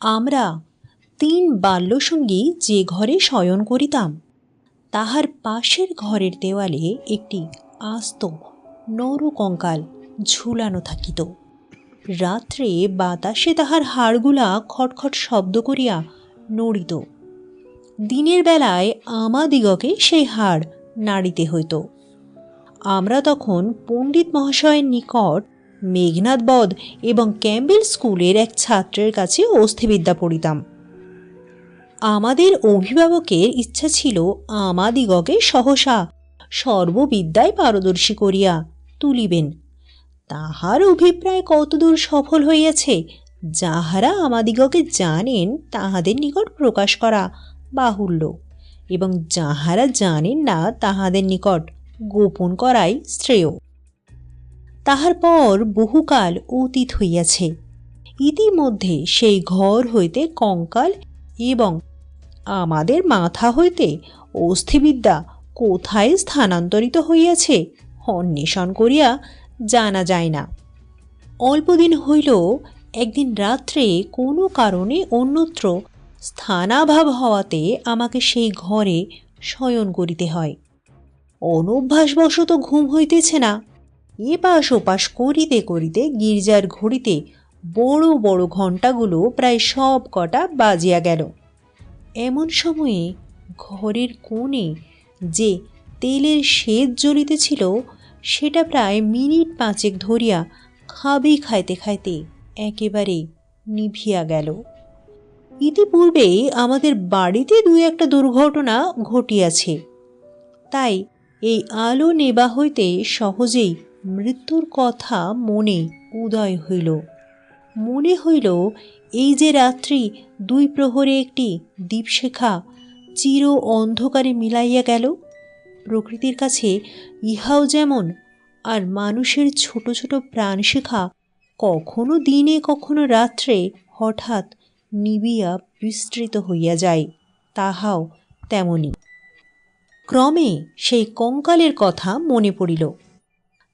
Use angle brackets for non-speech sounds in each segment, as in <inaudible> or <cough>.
আমরা তিন বাল্যসঙ্গী যে ঘরে শয়ন করিতাম, তাহার পাশের ঘরের দেওয়ালে একটি আস্ত নরকঙ্কাল ঝুলানো থাকিত। রাত্রে বাতাসে তাহার হাড়গুলা খটখট শব্দ করিয়া নড়িত। দিনের বেলায় আমাদিগকে সেই হাড় নাড়িতে হইত। আমরা তখন পণ্ডিত মহাশয়ের নিকট মেঘনাথ বধ এবং ক্যাম্বেল স্কুলের এক ছাত্রের কাছে অস্থিবিদ্যা পড়িতাম। আমাদের অভিভাবকের ইচ্ছা ছিল আমাদিগকে সহসা সর্ববিদ্যায় পারদর্শী করিয়া তুলিবেন। তাহার অভিপ্রায় কতদূর সফল হইয়াছে, যাহারা আমাদিগকে জানেন তাহাদের নিকট প্রকাশ করা বাহুল্য, এবং যাহারা জানেন না তাহাদের নিকট গোপন করাই শ্রেয়। তাহার পর বহুকাল অতীত হইয়াছে। ইতিমধ্যে সেই ঘর হইতে কঙ্কাল এবং আমাদের মাথা হইতে অস্থিবিদ্যা কোথায় স্থানান্তরিত হইয়াছে অন্বেষণ করিয়া জানা যায় না। অল্পদিন হইল, একদিন রাত্রে কোনো কারণে অন্যত্র স্থানাভাব হওয়াতে আমাকে সেই ঘরে শয়ন করিতে হয়। অনভ্যাসবশত ঘুম হইতেছে না। এপাশ ওপাশ করিতে করিতে গির্জার ঘড়িতে বড় বড় ঘণ্টাগুলো প্রায় সব কটা বাজিয়া গেল। এমন সময়ে ঘরের কোণে যে তেলের সেদ জ্বলিতেছিল সেটা প্রায় মিনিট পাঁচেক ধরিয়া খাবি খাইতে খাইতে একেবারে নিভিয়া গেল। ইতিপূর্বেই আমাদের বাড়িতে দুই একটা দুর্ঘটনা ঘটিয়াছে। তাই এই আলো নেবা হইতে সহজেই মৃত্যুর কথা মনে উদয় হইল। মনে হইল এই যে রাত্রি দুই প্রহরে একটি দীপশেখা চির অন্ধকারে মিলাইয়া গেল, প্রকৃতির কাছে ইহাও যেমন আর মানুষের ছোট ছোট প্রাণশেখা কখনো দিনে কখনো রাত্রে হঠাৎ নিবিয়া বিস্তৃত হইয়া যায়, তাহাও তেমনি। ক্রমে সেই কঙ্কালের কথা মনে পড়িল।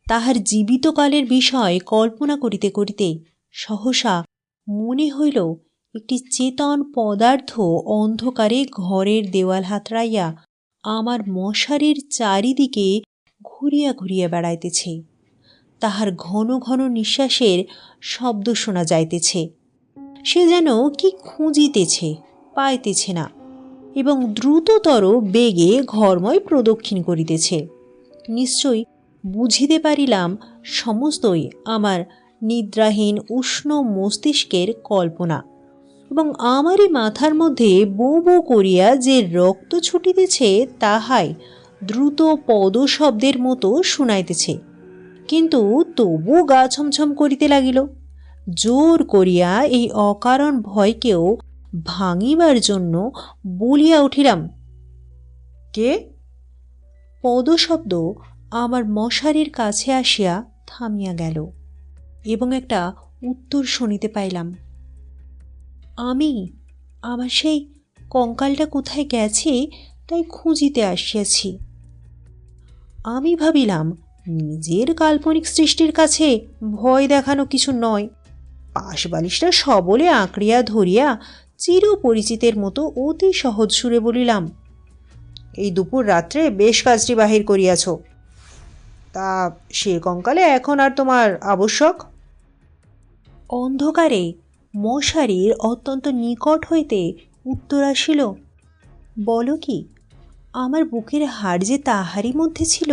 তাহার জীবিতকালের বিষয় কল্পনা করিতে করিতে সহসা মনে হইল একটি চেতন পদার্থ অন্ধকারে ঘরের দেওয়াল হাতড়াইয়া আমার মশারির চারিদিকে ঘুরিয়া ঘুরিয়া বেড়াইতেছে। তাহার ঘন ঘন নিঃশ্বাসের শব্দ শোনা যাইতেছে। সে যেন কি খুঁজিতেছে, পাইতেছে না এবং দ্রুততর বেগে ঘরময় প্রদক্ষিণ করিতেছে। নিশ্চয়ই বুঝিতে পারিলাম সমস্তই আমার নিদ্রাহীন উষ্ণ মস্তিষ্কের কল্পনা এবং আমারই মাথার মধ্যে বো বো করিয়া যে রক্ত ছুটিতেছে তাহাই দ্রুত পদশব্দের মতো শুনাইতেছে। কিন্তু তবু গা ছমছম করিতে লাগিল। জোর করিয়া এই অকারণ ভয়কেও ভাঙিবার জন্য বলিয়া উঠিলাম, কে? পদশব্দ আমার মশারির কাছে আসিয়া থামিয়া গেল এবং একটা উত্তর শুনিতে পাইলাম, আমি আমার সেই কঙ্কালটা কোথায় গেছে তাই খুঁজিতে আসিয়াছি। আমি ভাবিলাম, নিজের কাল্পনিক সৃষ্টির কাছে ভয় দেখানো কিছু নয়। পাশবালিশটা সবলে আঁকড়িয়া ধরিয়া চিরপরিচিতের মতো অতি সহজ সুরে বলিলাম, এই দুপুর রাত্রে বেশ কাজটি বাহির করিয়াছ। তা সে কঙ্কালে এখন আর তোমার আবশ্যক? অন্ধকারে মশারির অত্যন্ত নিকট হইতে উত্তর আসিল, বলো কি, আমার বুকের হাড় যে তাহারই মধ্যে ছিল,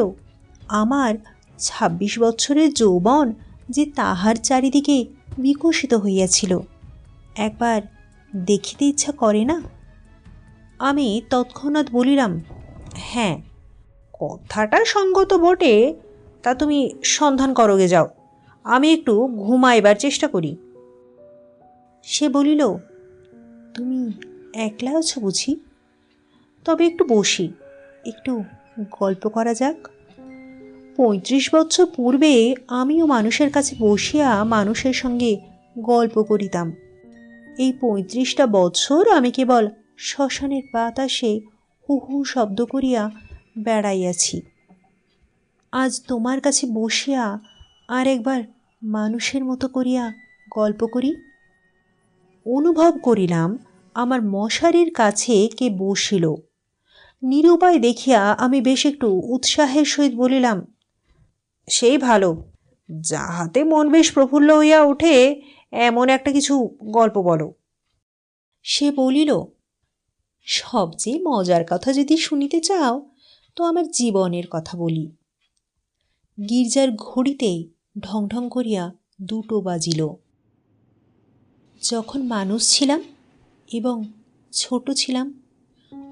আমার ছাব্বিশ বছরের যৌবন যে তাহার চারিদিকে বিকশিত হইয়াছিল, একবার দেখিতে ইচ্ছা করে না? আমি তৎক্ষণাৎ বলিলাম হ্যাঁ কথাটা সঙ্গত বটে তা তুমি সন্ধান করোগে যাও। আমি একটু ঘুমাইবার চেষ্টা করি। সে বলিল, তুমি একলা আছো বুঝি? তবে একটু বসি, একটু গল্প করা যাক। পঁয়ত্রিশ বছর পূর্বে আমিও মানুষের কাছে বসিয়া মানুষের সঙ্গে গল্প করিতাম। এই পঁয়ত্রিশটা বছর আমি কেবল শ্মশানের বাতাসে হু হু শব্দ করিয়া বেড়াইয়াছি। আজ তোমার কাছে বসিয়া আর একবার মানুষের মতো করিয়া গল্প করি। অনুভব করিলাম আমার মশারির কাছে কে বসিল। নিরুপায় দেখিয়া আমি বেশ একটু উৎসাহের সহিত বলিলাম সেই ভালো, যাহাতে মন বেশ প্রফুল্ল হইয়া ওঠে, এমন একটা কিছু গল্প বলো। সে বলিল, সবচেয়ে মজার কথা যদি শুনিতে চাও, তো আমার জীবনের কথা বলি। গির্জার ঘড়িতে ঢং ঢং করিয়া দুটো বাজিল। যখন মানুষ ছিলাম এবং ছোট ছিলাম,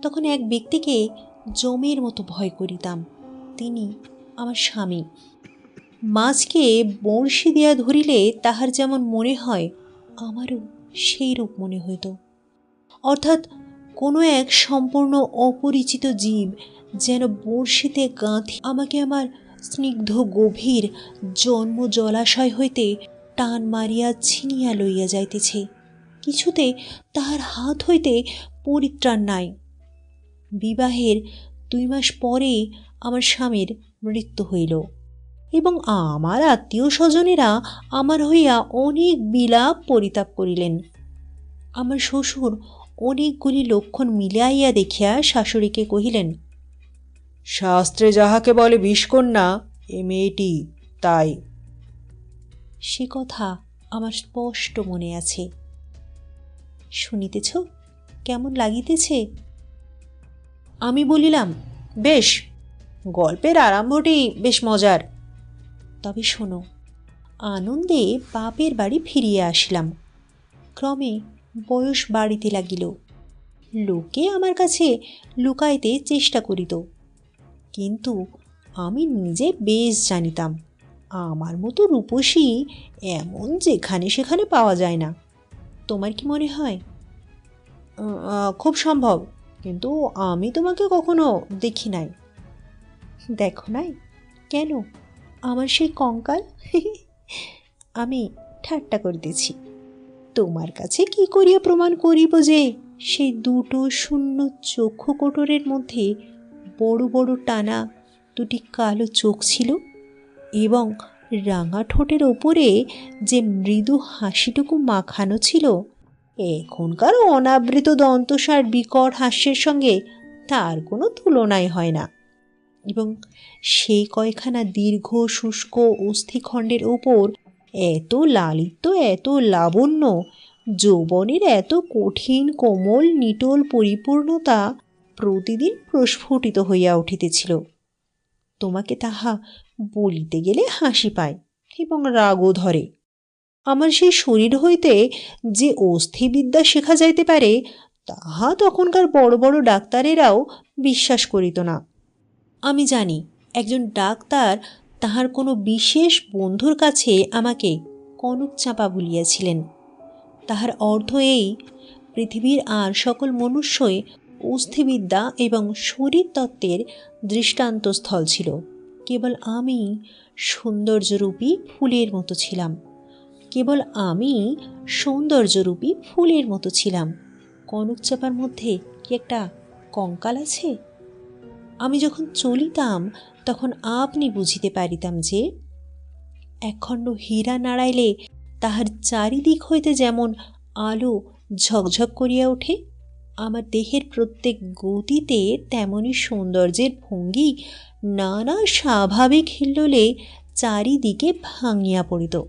তখন এক ব্যক্তিকে জমের মতো ভয় করিতাম। তিনি আমার স্বামী। মাছকে বড়শি দিয়া ধরিলে তাহার যেমন মনে হয়, আমারও সেই রূপ মনে হইত। অর্থাৎ কোনো এক সম্পূর্ণ অপরিচিত জীব যেন বড়শিতে গাঁথি আমাকে আমার স্নিগ্ধ গভীর জন্ম জলাশয় হইতে টান মারিয়া ছিনিয়া লইয়া যাইতেছে। কিছুতে তাহার হাত হইতে পরিত্রাণ নাই। বিবাহের দুই মাস পরে আমার স্বামীর মৃত্যু হইল এবং আমার আত্মীয় স্বজনেরা আমার হইয়া অনেক বিলাপ পরিতাপ করিলেন। আমার শ্বশুর অনেকগুলি লক্ষণ মিলাইয়া দেখিয়া শাশুড়িকে কহিলেন শাস্ত্রে যাহাকে বলে বিষকন্যা, এ মেয়েটি তাই। সে কথা আমার স্পষ্ট মনে আছে। শুনিতেছ, কেমন লাগিতেছে? আমি বলিলাম, বেশ, গল্পের আরম্ভটি বেশ মজার। তবে শোনো, আনন্দে বাপের বাড়ি ফিরিয়া আসিলাম। ক্রমে বয়স বাড়িতে লাগিল। লোকে আমার কাছে লুকাইতে চেষ্টা করিত। কিন্তু আমি নিজে বেশ জানিতাম, আমার মতো রূপসী এমন যেখানে সেখানে পাওয়া যায় না। তোমার কি মনে হয়? খুব সম্ভব, কিন্তু আমি তোমাকে কখনো দেখি নাই। দেখো নাই? কেন? আমার সেই কঙ্কাল? <laughs> আমি ঠাট্টা করিতেছি। তোমার কাছে কি করিয়া প্রমাণ করিব যে সেই দুটো শূন্য চক্ষু কোটরের মধ্যে বড় বড় টানা দুটি কালো চোখ ছিল এবং রাঙা ঠোঁটের ওপরে যে মৃদু হাসিটুকু মাখানো ছিল, এখনকার অনাবৃত দন্তসার বিকট হাস্যের সঙ্গে তার কোনো তুলনাই হয় না। এবং সেই কয়খানা দীর্ঘ শুষ্ক অস্থিখণ্ডের ওপর এত লালিত্য, এত লাবণ্য, যৌবনের এত কঠিন, কোমল, নিটোল পরিপূর্ণতা প্রতিদিন প্রস্ফুটিত হইয়া উঠিতেছিল। তোমাকে তাহা বলিতে গেলে হাসি পায় এবং রাগও ধরে। আমার সেই শরীর হইতে যে অস্থিবিদ্যা শেখা যাইতে পারে, তাহা তখনকার বড় বড় ডাক্তারেরাও বিশ্বাস করিত না। আমি জানি, একজন ডাক্তার তাহার কোনো বিশেষ বন্ধুর কাছে আমাকে কনক চাপা বলিয়াছিলেন। তাহার অর্থ এই, পৃথিবীর আর সকল মনুষ্যই অস্থিবিদ্যা এবং শরীরতত্ত্বের দৃষ্টান্তস্থল ছিল। কেবল আমি সৌন্দর্যরূপী ফুলের মতো ছিলাম। কেবল আমি সৌন্দর্যরূপী ফুলের মতো ছিলাম। কনক চাপার মধ্যে কি একটা কঙ্কাল আছে? আমি যখন চলিতাম, তখন আপনি বুঝিতে পারিতাম যে, একখণ্ড হীরা নাড়াইলে তাহার চারিদিক হইতে যেমন আলো ঝকঝক করিয়া ওঠে আমার দেহের প্রত্যেক গতিতে তেমনই সৌন্দর্যের ভঙ্গি নানা স্বাভাবিক হিল্লোলে চারিদিকে ভাঙিয়া পড়িত।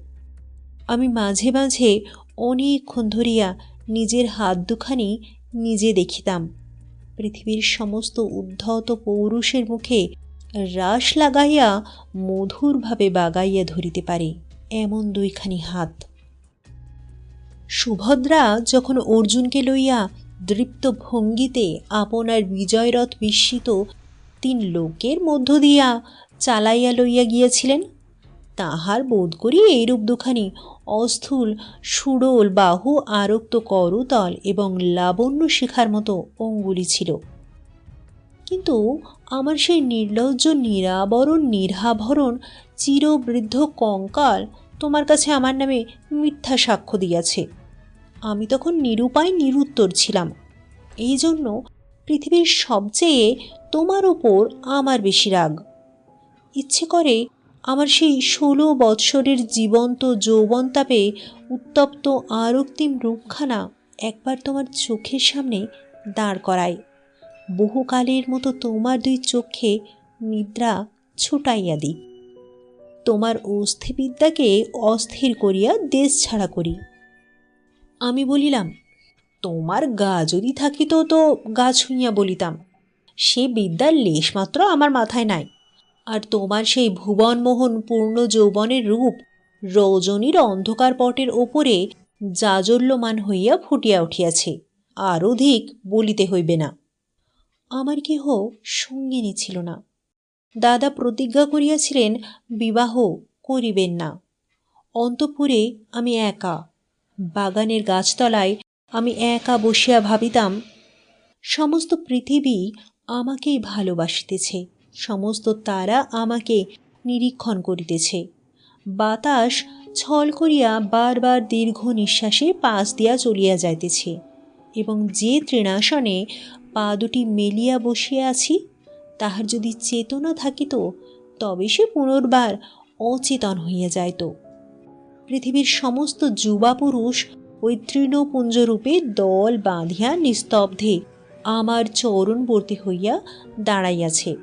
আমি মাঝে মাঝে অনেকক্ষণ ধরিয়া নিজের হাত দুখানি নিজে দেখিতাম। পৃথিবীর সমস্ত উদ্ধত পৌরুষের মুখে রাস লাগাইয়া মধুরভাবে বাগাইয়া ধরিতে পারে এমন দুইখানি হাত। সুভদ্রা যখন অর্জুনকে লইয়া দৃপ্ত ভঙ্গিতে আপনার বিজয়রথ বিস্মিত তিন লোকের মধ্য দিয়া চালাইয়া লইয়া গিয়াছিলেন। তাহার বোধ করি এইরূপ দুখানি অস্থূল, সুডোল, বাহু, আরক্ত করতল এবং লাবণ্য শিখার মতো অঙ্গুলি ছিল। কিন্তু আমার সেই নির্লজ্জ, নিরাবরণ, নিরাভরণ, চিরবৃদ্ধ কঙ্কাল তোমার কাছে আমার নামে মিথ্যা সাক্ষ্য দিয়াছে। আমি তখন নিরুপায় নিরুত্তর ছিলাম। এই জন্য পৃথিবীর সবচেয়ে তোমার ওপর আমার বেশি রাগ। ইচ্ছে করে আমার সেই ষোলো বৎসরের জীবন্ত যৌবনতাপে উত্তপ্ত আরক্তিম রূপখানা একবার তোমার চোখের সামনে দাঁড় করায়। বহুকালের মতো তোমার দুই চোখে নিদ্রা ছুটাইয়া দিই। তোমার অস্থিবিদ্যাকে অস্থির করিয়া দেশ ছাড়া করি। আমি বলিলাম, তোমার গা যদি থাকিত তো গা ছুঁইয়া বলিতাম। সে বিদ্যার লেশমাত্র আমার মাথায় নাই। আর তোমার সেই ভুবনমোহন পূর্ণ যৌবনের রূপ রজনীর অন্ধকার পটের ওপরে জাজল্যমান হইয়া ফুটিয়া উঠিয়াছে, আর অধিক বলিতে হইবে না। আমার কেহ সঙ্গিনী ছিল না। দাদা প্রতিজ্ঞা করিয়াছিলেন, বিবাহ করিবেন না। অন্তপুরে আমি একা বাগানের গাছতলায় আমি একা বসিয়া ভাবিতাম, সমস্ত পৃথিবী আমাকেই ভালোবাসিতেছে, সমস্ত তারা আমাকে নিরীক্ষণ করিতেছে। বাতাস ছল করিয়া বারবার দীর্ঘ নিঃশ্বাসে পাশ দিয়া চলিয়া যাইতেছে এবং যে তৃণাসনে পা দুটি মেলিয়া বসিয়া আছি, তাহার যদি চেতনা থাকিত, তবে সে পুনর্বার অচেতন হইয়া যাইত। পৃথিবীর সমস্ত যুবা পুরুষ ওই তৃণপুঞ্জরূপে দল বাঁধিয়া নিস্তব্ধে আমার চরণবর্তী হইয়া দাঁড়াইয়াছে।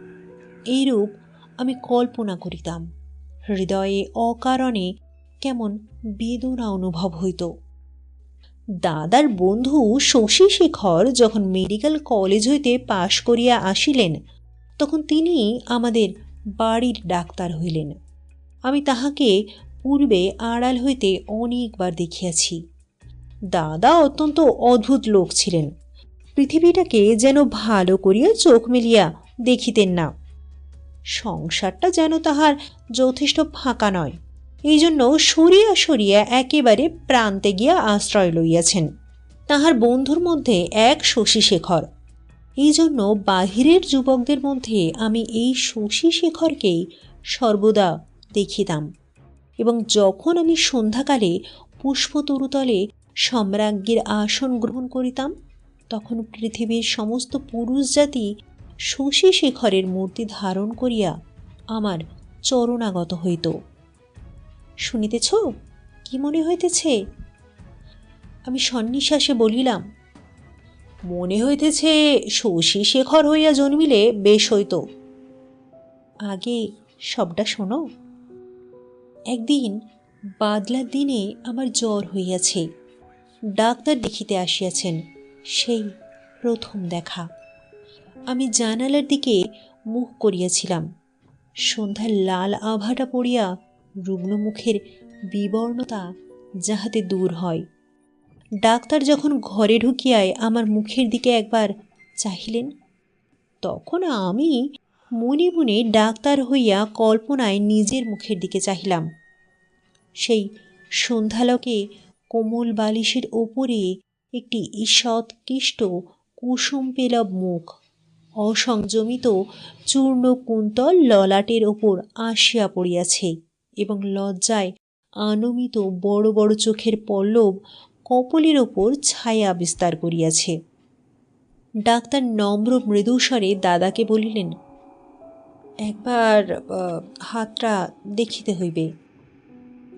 এইরূপ আমি কল্পনা করিতাম। হৃদয়ে অকারণে কেমন বেদনা অনুভব হইত। দাদার বন্ধু শশী শেখর যখন মেডিকেল কলেজ হইতে পাশ করিয়া আসিলেন, তখন তিনি আমাদের বাড়ির ডাক্তার হইলেন। আমি তাহাকে পূর্বে আড়াল হইতে অনেকবার দেখিয়াছি। দাদা অত্যন্ত অদ্ভুত লোক ছিলেন। পৃথিবীটাকে যেন ভালো করিয়া চোখ মেলিয়া দেখিতেন না। সংসারটা যেন তাহার যথেষ্ট ফাঁকা নয়। এই জন্য সরিয়া সরিয়া একেবারে প্রান্তে গিয়া আশ্রয় লইয়াছেন। তাহার বন্ধুর মধ্যে এক শশী শেখর। এই জন্য বাহিরের যুবকদের মধ্যে আমি এই শশী শেখরকেই সর্বদা দেখিতাম। এবং যখন আমি সন্ধ্যাকালে পুষ্পতরুতলে সম্রাজ্ঞীর আসন গ্রহণ করিতাম, তখন পৃথিবীর সমস্ত পুরুষ জাতি শশী শেখরের মূর্তি ধারণ করিয়া আমার চরণাগত হইত। শুনিতেছ? কি মনে হইতেছে? আমি সন্নিশ্বাসে বলিলাম, মনে হইতেছে শশী শেখর হইয়া জন্মিলে বেশ হইত। আগে সবটা শোনো। একদিন বাদলার দিনে আমার জ্বর হইয়াছে। ডাক্তার দেখিতে আসিয়াছেন, সেই প্রথম দেখা। আমি জানালার দিকে মুখ করিয়াছিলাম। সন্ধ্যার লাল আভাটা পড়িয়া রুগ্ন মুখের বিবর্ণতা যাহাতে দূর হয়। ডাক্তার যখন ঘরে ঢুকিয়ায় আমার মুখের দিকে একবার চাহিলেন, তখন আমি মনে মনে ডাক্তার হইয়া কল্পনায় নিজের মুখের দিকে চাহিলাম। সেই সন্ধ্যালোকে কোমল বালিশের ওপরে একটি ঈষৎ কিষ্ট কুসুম পেলব মুখ, অসংযমিত চূর্ণ কুন্তল ললাটের ওপর আসিয়া পড়িয়াছে এবং লজ্জায় আনমিত বড় বড় চোখের পল্লব কপলের ওপর ছায়া বিস্তার করিয়াছে। ডাক্তার নম্র মৃদুস্বরে দাদাকে বলিলেন একবার হাতটা দেখিতে হইবে।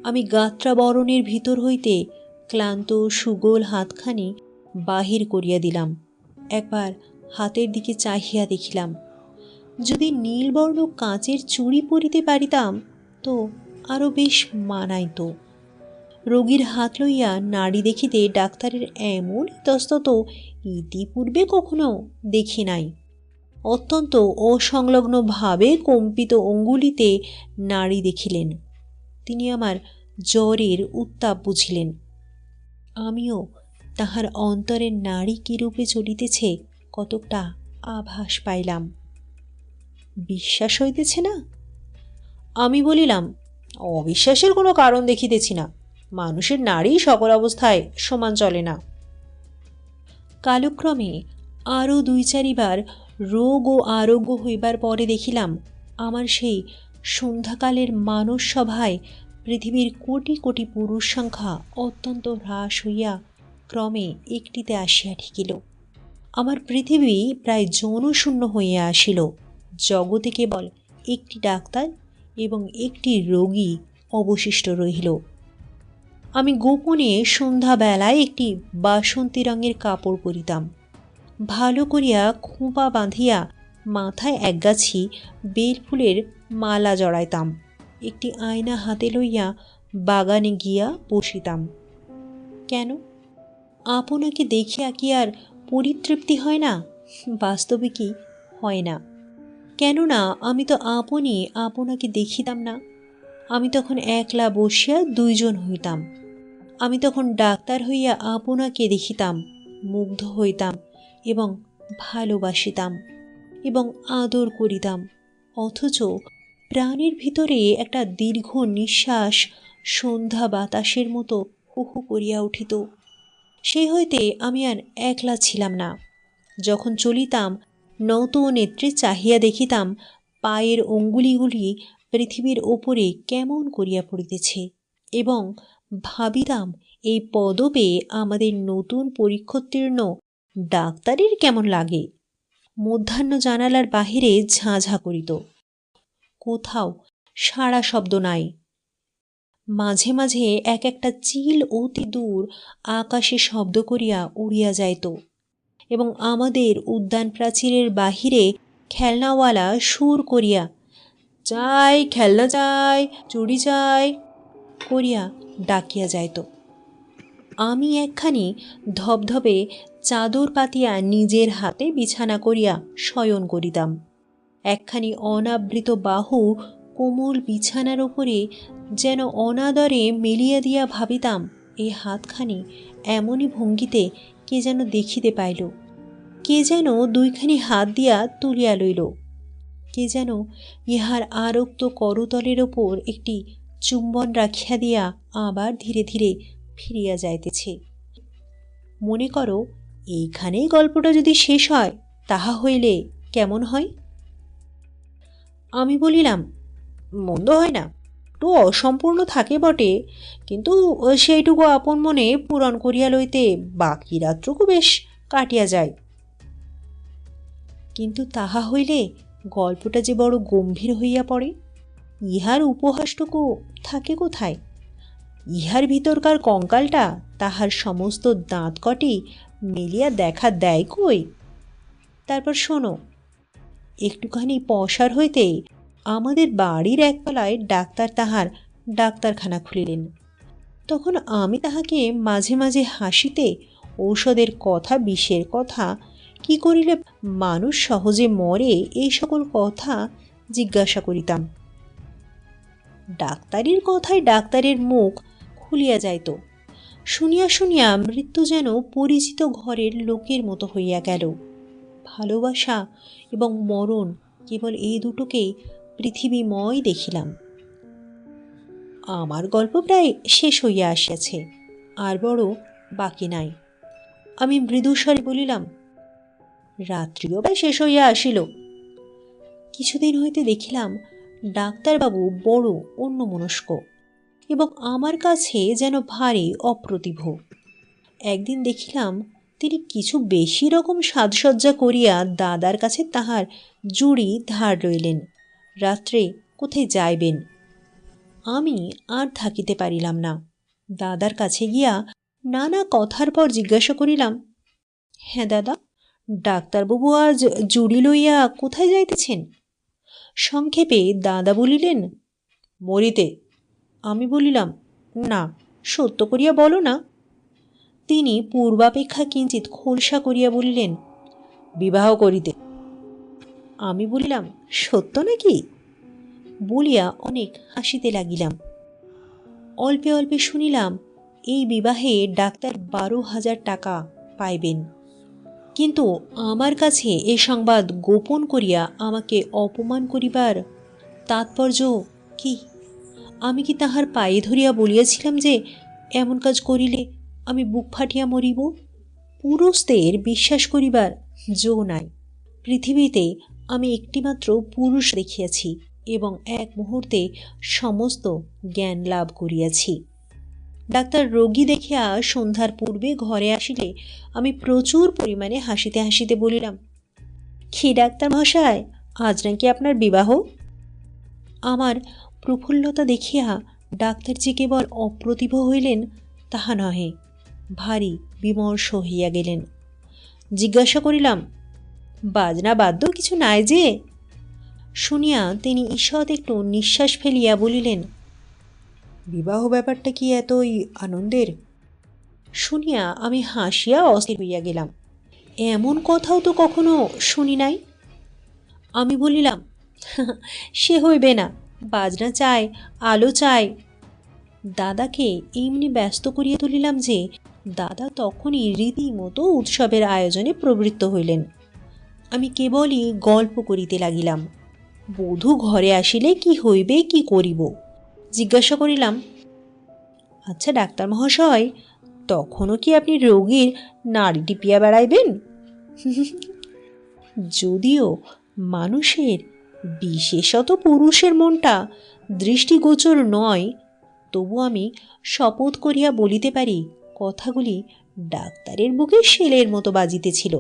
আমি গাত্রা বরণের ভিতর হইতে ক্লান্ত, সুগোল হাতখানি বাহির করিয়া দিলাম। একবার হাতের দিকে চাহিয়া দেখিলাম। যদি নীলবর্ণ কাঁচের চুড়ি পরিতে পারিতাম, তো আরও বেশ মানাইত। রোগীর হাত লইয়া নাড়ি দেখিতে ডাক্তারের এমন ইতস্তত ইতিপূর্বে কখনো দেখি নাই। অত্যন্ত অসংলগ্নভাবে কম্পিত অঙ্গুলিতে নাড়ি দেখিলেন। তিনি আমার জ্বরের উত্তাপ বুঝিলেন। আমিও তাহার অন্তরের নারী কীরূপে চলিতেছে কতকটা আভাস পাইলাম। বিশ্বাস হইতেছে না? আমি বলিলাম, অবিশ্বাসের কোনো কারণ দেখিতেছি না। মানুষের নারী সকল অবস্থায় সমান চলে না। কালক্রমে আরও দুই চারিবার রোগ ও আরোগ্য হইবার পরে দেখিলাম, আমার সেই সন্ধ্যাকালের মানস সভায় পৃথিবীর কোটি কোটি পুরুষ সংখ্যা অত্যন্ত হ্রাস হইয়া ক্রমে একটিতে আসিয়া ঠেকিল। আমার পৃথিবী প্রায় যৌনশূন্য হইয়া আসিল। জগতে কেবল একটি ডাক্তার এবং একটি রোগী অবশিষ্ট রহিল। আমি গোপনে সন্ধ্যাবেলায় একটি বাসন্তী রঙের কাপড় পরিতাম। ভালো করিয়া খোঁপা বাঁধিয়া মাথায় একগাছি বেল ফুলের মালা জড়াইতাম। একটি আয়না হাতে লইয়া বাগানে গিয়া বসিতাম। কেন? আপনাকে দেখিয়া কি আর পরিতৃপ্তি হয় না? বাস্তবে কি হয় না? কেননা আমি তো আপনি আপনাকে দেখিতাম না। আমি তখন একলা বসিয়া দুইজন হইতাম। আমি তখন ডাক্তার হইয়া আপনাকে দেখিতাম, মুগ্ধ হইতাম। এবং ভালোবাসিতাম এবং আদর করিতাম, অথচ প্রাণের ভিতরে একটা দীর্ঘ নিঃশ্বাস সন্ধ্যা বাতাসের মতো হু হু করিয়া উঠিত। সেই হইতে আমি আর একলা ছিলাম না। যখন চলিতাম, নত নেত্রে চাহিয়া দেখিতাম পায়ের অঙ্গুলিগুলি পৃথিবীর ওপরে কেমন করিয়া পড়িতেছে এবং ভাবিতাম এই পদবে আমাদের নতুন পরীক্ষোত্তীর্ণ ডাক্তারের কেমন লাগে? মধ্যাহ্ন জানালার বাহিরে ঝাঁঝা করিত। কোথাও সাড়া শব্দ নাই। মাঝে মাঝে এক একটা চিল অতি দূর আকাশে শব্দ করিয়া উড়িয়া যাইত এবং আমাদের উদ্যান প্রাচীরের বাহিরে খেলনাওয়ালা সুর করিয়া চাই খেলনা চাই চুড়ি চাই করিয়া ডাকিয়া যাইত। আমি একখানি ধবধবে চাদর পাতিয়া নিজের হাতে বিছানা করিয়া শয়ন করিতাম। একখানি অনাবৃত বাহু কোমল বিছানার ওপরে যেন অনাদরে মেলিয়া দিয়া ভাবিতাম এই হাতখানি এমনই ভঙ্গিতে কে যেন দেখিতে পাইল, কে যেন দুইখানি হাত দিয়া তুলিয়া লইল, কে যেন ইহার আরক্ত করতলের ওপর একটি চুম্বন রাখিয়া দিয়া আবার ধীরে ধীরে ফিরিয়া যাইতেছে। মনে করো, এইখানেই গল্পটা যদি শেষ হয়, তাহা হইলে কেমন হয়? আমি বলিলাম, মন্দ হয় না। একটু অসম্পূর্ণ থাকে বটে, কিন্তু সেইটুকু আপন মনে পূরণ করিয়া লইতে বাকি রাত্রকু বেশ কাটিয়া যায়। কিন্তু তাহা হইলে গল্পটা যে বড় গম্ভীর হইয়া পড়ে, ইহার উপহাসটুকু থাকে কোথায়? ইহার ভিতরকার কঙ্কালটা তাহার সমস্ত দাঁত কটি মেলিয়া দেখা দেয় কই? তারপর শোনো, একটুখানি পশার হইতে আমাদের বাড়ির একতলায় ডাক্তার তাহার ডাক্তারখানা খুলিলেন। তখন আমি তাহাকে মাঝে মাঝে হাসিতে ঔষধের কথা, বিষের কথা, কি করিলে মানুষ সহজে মরে এই সকল কথা জিজ্ঞাসা করিতাম। ডাক্তারির কথায় ডাক্তারের মুখ খুলিয়া যাইত। শুনিয়া শুনিয়া মৃত্যু যেন পরিচিত ঘরের লোকের মতো হইয়া গেল। ভালোবাসা এবং মরণ কেবল এই দুটোকেই পৃথিবীময় দেখিলাম। আমার গল্প প্রায় শেষ হইয়া আসিয়াছে, আর বড় বাকি নাই। আমি মৃদুস্বরে বলিলাম, রাত্রিও প্রায় শেষ হইয়া আসিল। কিছুদিন হইতে দেখিলাম ডাক্তারবাবু বড় অন্যমনস্ক। এবং আমার কাছে যেন ভারী অপ্রতিভ। একদিন দেখিলাম তিনি কিছু বেশি রকম সাজসজ্জা করিয়া দাদার কাছে তাহার জুড়ি ধার রইলেন রাত্রে কোথায় যাইবেন? আমি আর থাকিতে পারিলাম না। দাদার কাছে গিয়া নানা কথার পর জিজ্ঞাসা করিলাম হ্যাঁ দাদা, ডাক্তারবাবু আজ জুড়ি লইয়া কোথায় যাইতেছেন? সংক্ষেপে দাদা বলিলেন, মরিতে। আমি বলিলাম, না, সত্য করিয়া বলো না। তিনি পূর্বাপেক্ষা কিঞ্চিত খোলসা করিয়া বলিলেন, বিবাহ করিতে। আমি বলিলাম, সত্য নাকি? বলিয়া অনেক হাসিতে লাগিলাম। অল্পে অল্পে শুনিলাম, এই বিবাহে ডাক্তার বারো হাজার টাকা পাইবেন। কিন্তু আমার কাছে এ সংবাদ গোপন করিয়া আমাকে অপমান করিবার তাৎপর্য কি? আমি কি তাহার পায়ে ধরিয়া বলিয়াছিলাম যে, এমন কাজ করিলে আমি বুক ফাটিয়া মরিব? পুরুষদের বিশ্বাস করিবার জো নাই। পৃথিবীতে আমি একটিমাত্র পুরুষ দেখিয়াছি এবং এক মুহূর্তে সমস্ত জ্ঞান লাভ করিয়াছি। ডাক্তার রোগী দেখিয়া সন্ধ্যার পূর্বে ঘরে আসিলে আমি প্রচুর পরিমাণে হাসিতে হাসিতে বলিলাম, কি ডাক্তার মশাই আজ নাকি আপনার বিবাহ? আমার প্রফুল্লতা দেখিয়া ডাক্তার যে কেবল অপ্রতিভ হইলেন, তাহা নহে, ভারী বিমর্ষ হইয়া গেলেন। জিজ্ঞাসা করিলাম, বাজনা বাদ্য কিছু নাই যে? শুনিয়া তিনি ঈষৎ একটু নিঃশ্বাস ফেলিয়া বলিলেন, বিবাহ ব্যাপারটা কি এতই আনন্দের? শুনিয়া আমি হাসিয়া অস্থির হইয়া গেলাম, এমন কথাও তো কখনো শুনি নাই। আমি বলিলাম, সে হইবে না বাজনা চাই আলো চাই দাদাকে এমনি ব্যস্ত করিয়া তুলিলাম যে, দাদা তখনই রীতিমতো উৎসবের আয়োজনে প্রবৃত্ত হইলেন। আমি কেবলই গল্প করিতে লাগিলাম। বধূ ঘরে আসিলে কি হইবে, কি করিব? জিজ্ঞাসা করিলাম আচ্ছা ডাক্তার মহাশয়, তখনও কি আপনি রোগীর নাড়ি টিপিয়া বেড়াইবেন? <laughs> যদিও মানুষের বিশেষত পুরুষের মনটা দৃষ্টিগোচর নয়। তবু আমি শপথ করিয়া বলিতে পারি, কথাগুলি ডাক্তারের বুকে শেলের মতো বাজিতেছিল।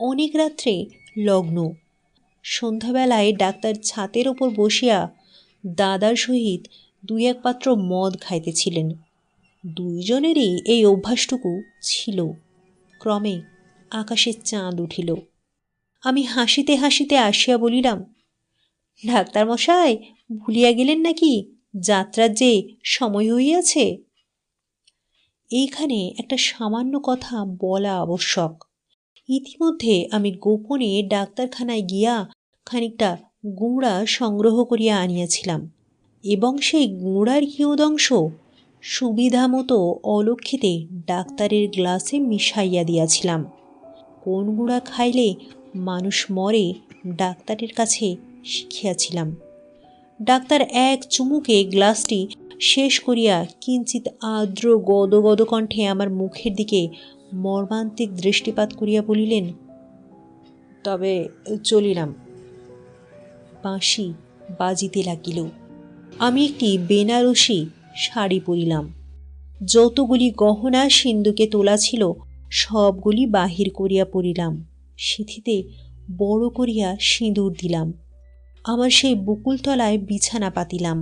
অনেক রাত্রে লগ্ন। সন্ধ্যাবেলায় ডাক্তার ছাতের ওপর বসিয়া দাদার সহিত দুই এক পাত্র মদ খাইতেছিলেন। দুইজনেরই এই অভ্যাসটুকু ছিল। ক্রমে আকাশে চাঁদ উঠিল। আমি হাসিতে হাসিতে আসিয়া বলিলাম, ডাক্তার মশাই, ভুলিয়া গেলেন নাকি? যাত্রার যে সময় হইয়াছে? এইখানে একটা সামান্য কথা বলা আবশ্যক। ইতিমধ্যে আমি গোপনে ডাক্তারখানায় গিয়া খানিকটা গুঁড়া সংগ্রহ করিয়া আনিয়াছিলাম এবং সেই গুঁড়ার কিয়দংশ সুবিধা মতো অলক্ষিতে ডাক্তারের গ্লাসে মিশাইয়া দিয়াছিলাম। কোন গুঁড়া খাইলে মানুষ মরে ডাক্তারের কাছে শিখিয়াছিলাম। ডাক্তার এক চুমুকে গ্লাসটি শেষ করিয়া কিঞ্চিত আর্দ্র গদগদ কণ্ঠে আমার মুখের দিকে মর্মান্তিক দৃষ্টিপাত করিয়া বলিলেন, তবে চলিলাম। বাঁশি বাজিতে লাগিল। আমি একটি বেনারসি শাড়ি পরিলাম। যতগুলি গহনা সিন্ধুকে তোলা ছিল, সবগুলি বাহির করিয়া পরিলাম। সিথিতে বড় করিয়া সিঁদুর দিলাম। আমার সেই বকুলতলায় বিছানা পাতিলাম।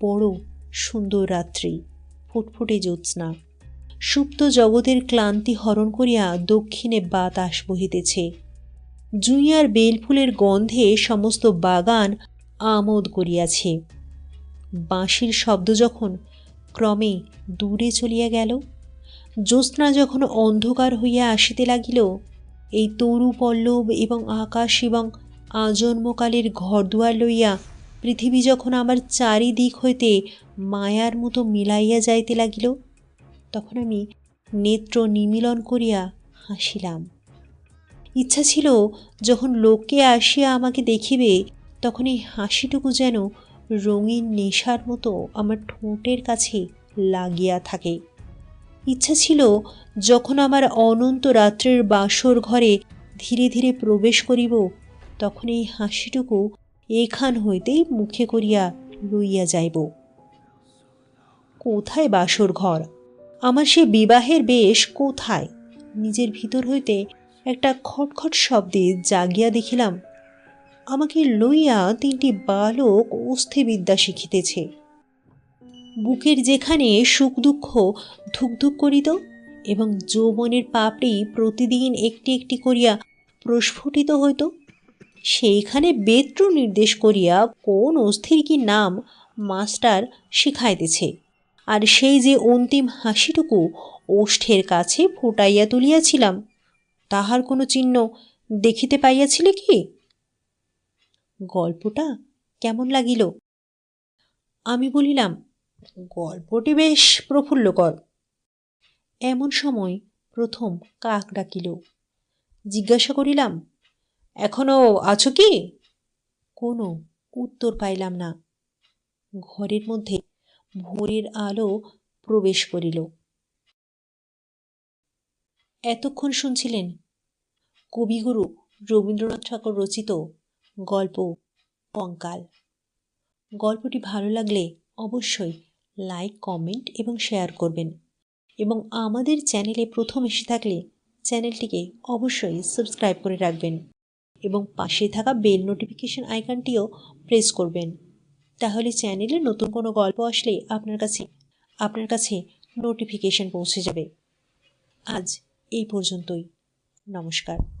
বড় সুন্দর রাত্রি, ফুটফুটে জ্যোৎস্না। সুপ্ত জগতের ক্লান্তি হরণ করিয়া দক্ষিণে বাতাস বহিতেছে। জুঁইয়ার বেলফুলের গন্ধে সমস্ত বাগান আমোদ করিয়াছে। বাঁশির শব্দ যখন ক্রমে দূরে চলিয়া গেল, জ্যোৎস্না যখন অন্ধকার হইয়া আসিতে লাগিল এই তরু পল্লব এবং আকাশ এবং আজন্মকালের ঘরদুয়ার লইয়া পৃথিবী যখন আমার চারিদিক হইতে মায়ার মতো মিলাইয়া যাইতে লাগিল, তখন আমি নেত্র নিমিলন করিয়া হাসিলাম। ইচ্ছা ছিল যখন লোকে আসিয়া আমাকে দেখিবে, তখন এই হাসিটুকু যেন রঙিন নেশার মতো আমার ঠোঁটের কাছে লাগিয়া থাকে। ইচ্ছা ছিল যখন আমার অনন্ত রাত্রের বাসর ঘরে ধীরে ধীরে প্রবেশ করিব, তখন এই হাসিটুকু এখান হইতেই মুখে করিয়া লইয়া যাইব। কোথায় বাসর ঘর? আমার সে বিবাহের বেশ কোথায়? নিজের ভিতর হইতে একটা খটখট শব্দে জাগিয়া দেখিলাম, আমাকে লইয়া তিনটি বালক অস্থিবিদ্যা শিখিতেছে। বুকের যেখানে সুখ দুঃখ ধুকধুক করিত এবং যৌবনের পাপড়ি প্রতিদিন একটি একটি করিয়া প্রস্ফুটিত হইত, সেইখানে বেত্র নির্দেশ করিয়া কোন অস্থির কি নাম মাস্টার শিখাইতেছে। আর সেই যে অন্তিম হাসিটুকু ওষ্ঠের কাছে ফুটাইয়া তুলিয়াছিলাম, তাহার কোনো চিহ্ন দেখিতে পাইয়াছিলে কি? গল্পটা কেমন লাগিল? আমি বলিলাম গল্পটি বেশ প্রফুল্লকর। এমন সময় প্রথম কাক ডাকিল। জিজ্ঞাসা করিলাম, এখনও আছো কি? কোনো উত্তর পাইলাম না। ঘরের মধ্যে ভোরের আলো প্রবেশ করিল। এতক্ষণ শুনছিলেন কবিগুরু রবীন্দ্রনাথ ঠাকুর রচিত গল্প কঙ্কাল গল্পটি ভালো লাগলে অবশ্যই লাইক কমেন্ট এবং শেয়ার করবেন। এবং আমাদের চ্যানেলে প্রথম এসে থাকলে চ্যানেলটিকে অবশ্যই সাবস্ক্রাইব করে রাখবেন এবং পাশে থাকা বেল নোটিফিকেশন আইকনটিও প্রেস করবেন। তাহলে চ্যানেলে নতুন কোনো গল্প আসলে আপনার কাছে আপনার কাছে নোটিফিকেশন পৌঁছে যাবে। আজ এই পর্যন্তই। নমস্কার।